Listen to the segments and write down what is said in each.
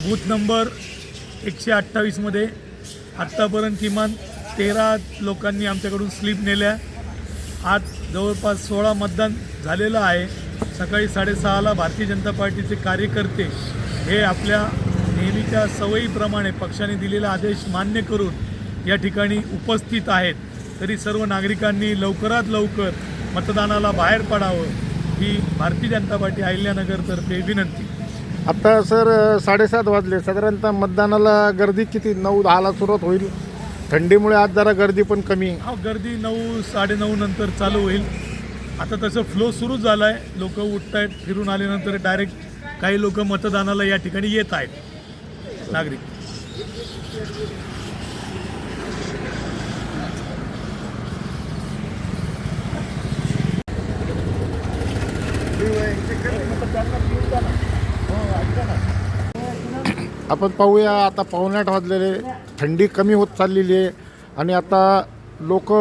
Booth number एकशे अठ्ठावीसमध्ये आत्तापर्यंत किमान तेरा लोकांनी आमच्याकडून स्लिप नेल्या. आज जवळपास सोळा मतदान झालेलं आहे. सकाळी साडेसहाला भारतीय जनता पार्टीचे कार्यकर्ते हे आपल्या नेहमीच्या सवयीप्रमाणे पक्षाने दिलेला आदेश मान्य करून या ठिकाणी उपस्थित आहेत. तरी सर्व नागरिकांनी लवकरात लवकर मतदानाला बाहेर पडावं ही भारतीय जनता पार्टी अहिल्यानगरतर्फे विनंती. आता सर साडेसात वाजले. साधारणतः मतदानाला गर्दी किती? नऊ दहाला सुरुवात होईल. थंडीमुळे आज जरा गर्दी पण कमी. हा गर्दी नऊ साडेनऊ नंतर चालू होईल. आता तसं फ्लो सुरूच झाला आहे लोक उठत आहेत फिरून आल्यानंतर डायरेक्ट काही लोक मतदानाला या ठिकाणी येत आहेत. नागरिक. आपण पाहूया आता पावणे वाजलेले थंडी कमी होत चाललेली आहे आणि आता लोक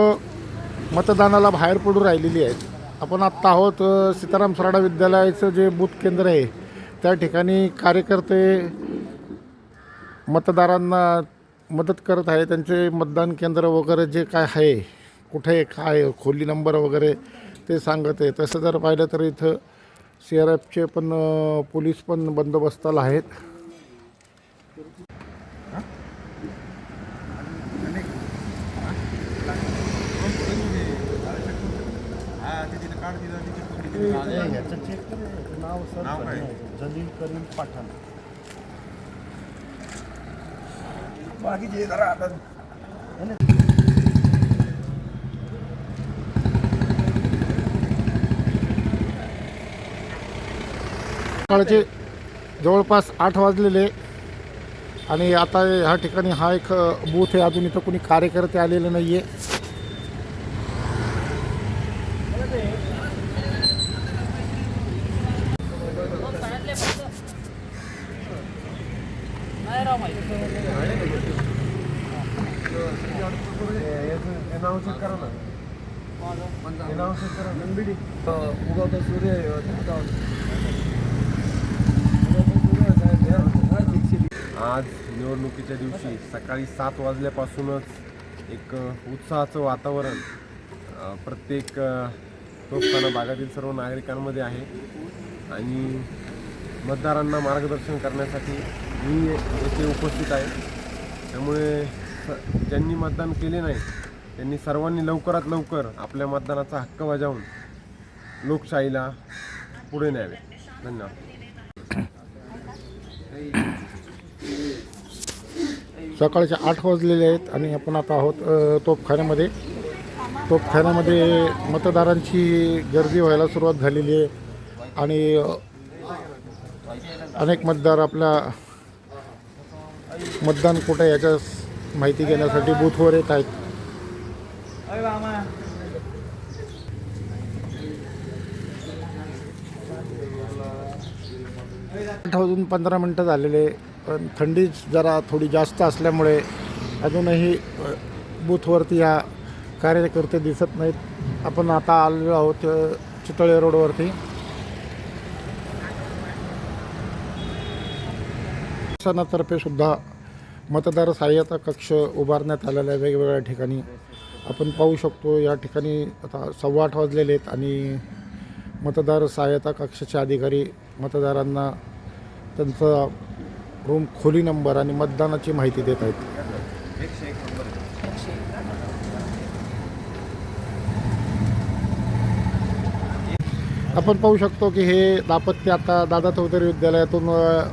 मतदानाला बाहेर पडून राहिलेली आहेत. आपण आत्ता आहोत सीताराम सराडा विद्यालयाचं जे बूथ केंद्र आहे त्या ठिकाणी कार्यकर्ते मतदारांना मदत करत आहे त्यांचे मतदान केंद्र वगैरे जे काय आहे कुठे काय आहे, खोली नंबर वगैरे ते सांगत आहे. तसं जर पाहिलं तर इथं सी आर एफचे पण पोलीस पण बंदोबस्ताला आहेत. सकाळचे जवळपास आठ वाजलेले आणि आता ह्या ठिकाणी हा एक बूथ आहे अजून इथं कोणी कार्यकर्ते आलेले नाही आहे आज निवडणुकीच्या दिवशी सकाळी सात वाजल्यापासूनच एक उत्साहाचं वातावरण प्रत्येक तोफखाना भागातील सर्व नागरिकांमध्ये आहे. आणि मतदारांना मार्गदर्शन करण्यासाठी मी येथे उपस्थित आहे. त्यामुळे स- ज्यांनी मतदान केले नाही त्यांनी सर्वांनी लवकरात लवकर आपल्या मतदानाचा हक्क बजावून लोकशाहीला पुढे न्यावे. धन्यवाद. सकाळचे आठ वाजलेले आहेत आणि आपण आता आहोत तोफखान्यामध्ये. तोपखान्यामध्ये मतदारांची गर्दी व्हायला सुरुवात झालेली आहे. आणि अनेक मतदार आपला मतदान कुठं आहे याच्या माहिती घेण्यासाठी बूथवर येत आहेत. आठ पंधरा मिनटं झालेले पण थंडी जरा थोडी जास्त असल्यामुळे अजूनही बूथवरती या कार्यकर्ते दिसत नाहीत. आपण आता आलेलो आहोत चितळे रोडवरती. शासनातर्फे सुद्धा मतदार सहाय्यता कक्ष उभारण्यात आलेला आहे वेगवेगळ्या ठिकाणी. आपण पाहू शकतो या ठिकाणी आता सव्वा आठ वाजलेले आहेत आणि मतदार सहाय्यता कक्षाचे अधिकारी मतदारांना त्यांचा रूम खोली नंबर आणि मतदानाची माहिती देत आहेत. आपण पाहू शकतो की हे दापत्य आता दादा चौधरी विद्यालयातून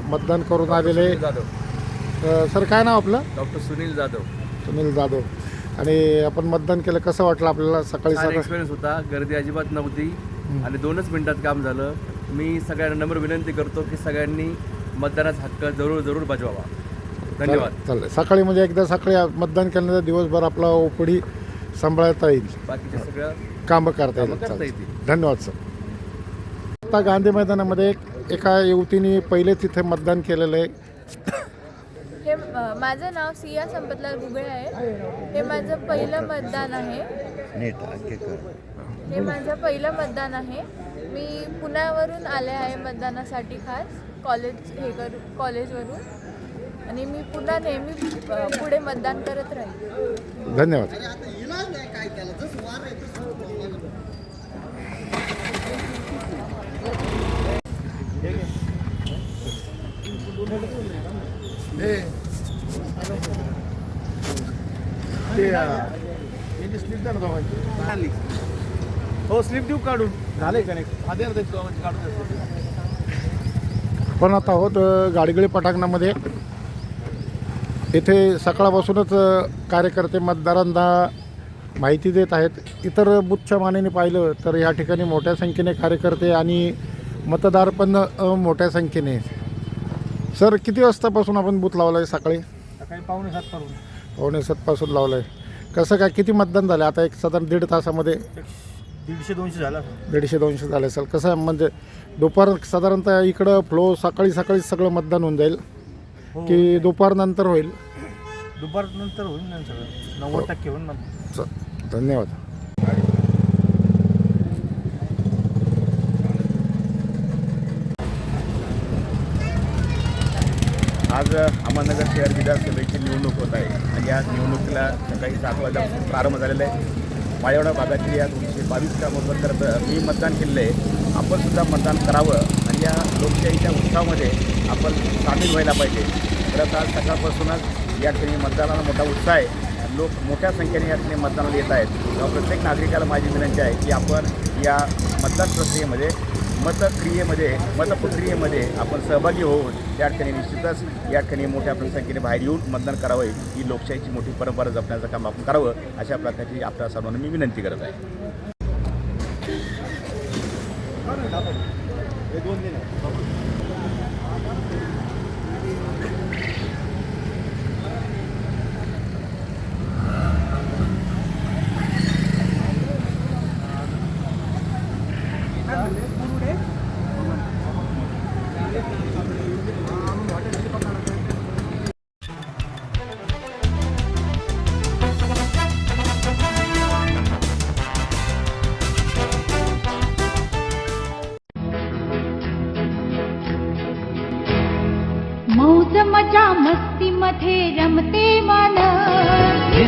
मतदान करून आलेले. अ, सर काय नाव आपलं? डॉक्टर सुनील जाधव. सुनील जाधव. आणि आपण मतदान केलं कसं वाटलं आपल्याला सकाळी एक्सपिरियन्स होता. गर्दी अजिबात नव्हती. आणि दोनच मिनिटात काम झालं. मी सगळ्यांना नम्र विनंती करतो की सगळ्यांनी मतदानाचा हक्क जरूर जरूर बजवावा. धन्यवाद. चालतंय सकाळी म्हणजे एकदा सकाळी मतदान केल्यानंतर दिवसभर आपला ओपडी सांभाळता येईल. बाकीचे सगळं कामं करता येईल. धन्यवाद सर. आता गांधी मैदानामध्ये एक- एका युवतीने पहिलेच तिथे मतदान केलेलं आहे. हे अ, माझं नाव सिया संपतलाल गुगळे आहे. हे माझं पहिलं मतदान आहे. हे माझं पहिलं मतदान आहे. मी पुण्यावरून आले आहे मतदानासाठी खास कॉलेज हे कर कॉलेजवरून. आणि मी पुन्हा नेहमी अ, पुढे मतदान करत राहील धन्यवाद. हो स्लिप देऊ काढून झालंय कनेक्ट आधी काढून आपण आता आहोत अ, गाडगिळे पटांगणामध्ये इथे सकाळपासूनच कार्यकर्ते मतदारांना माहिती देत आहेत. इतर बुथच्या मानेने पाहिलं तर या ठिकाणी मोठ्या संख्येने कार्यकर्ते आणि मतदार पण मोठ्या संख्येने. सर किती वाजतापासून आपण बूथ लावला आहे सकाळी? सकाळी पावणे सात करून पावणे सातपासून लावलं आहे कसं काय किती मतदान झालं? आता एक साधारण दीड तासामध्ये दीडशे दोनशे झाला दीडशे दोनशे झाले असेल. कसं आहे म्हणजे दुपार साधारणतः इकडं फ्लो सकाळी सकाळीच सगळं मतदान होऊन जाईल की दुपारनंतर होईल? दुपार नंतर होईल ना सगळं. नव्वद टक्के होईल ना धन्यवाद. आज अहमदनगर शहर विधानसभेची निवडणूक होत आहे. आणि या निवडणुकीला सकाळी सात वाजल्यापासून प्रारंभ झालेला आहे. माळेवाडा भागातील या दोनशे बावीस कामाबद्दल मी मतदान केलेलं आहे. आपण सुद्धा मतदान करावं आणि या लोकशाहीच्या उत्साहामध्ये आपण सामील व्हायला पाहिजे. तर आज सकाळपासूनच या ठिकाणी मतदानाला मोठा उत्साह आहे. लोक मोठ्या संख्येने या ठिकाणी मतदानाला येत आहेत. तेव्हा प्रत्येक नागरिकाला माझी विनंती आहे की आपण या मतदान प्रक्रियेमध्ये मतक्रियेमध्ये मतप्रक्रियेमध्ये आपण सहभागी होऊन त्या ठिकाणी निश्चितच या ठिकाणी मोठ्या संख्येने बाहेर येऊन मतदान करावं ही लोकशाहीची मोठी परंपरा जपण्याचं काम आपण करावं अशा प्रकारची आपल्या सर्वांना मी विनंती करत आहे.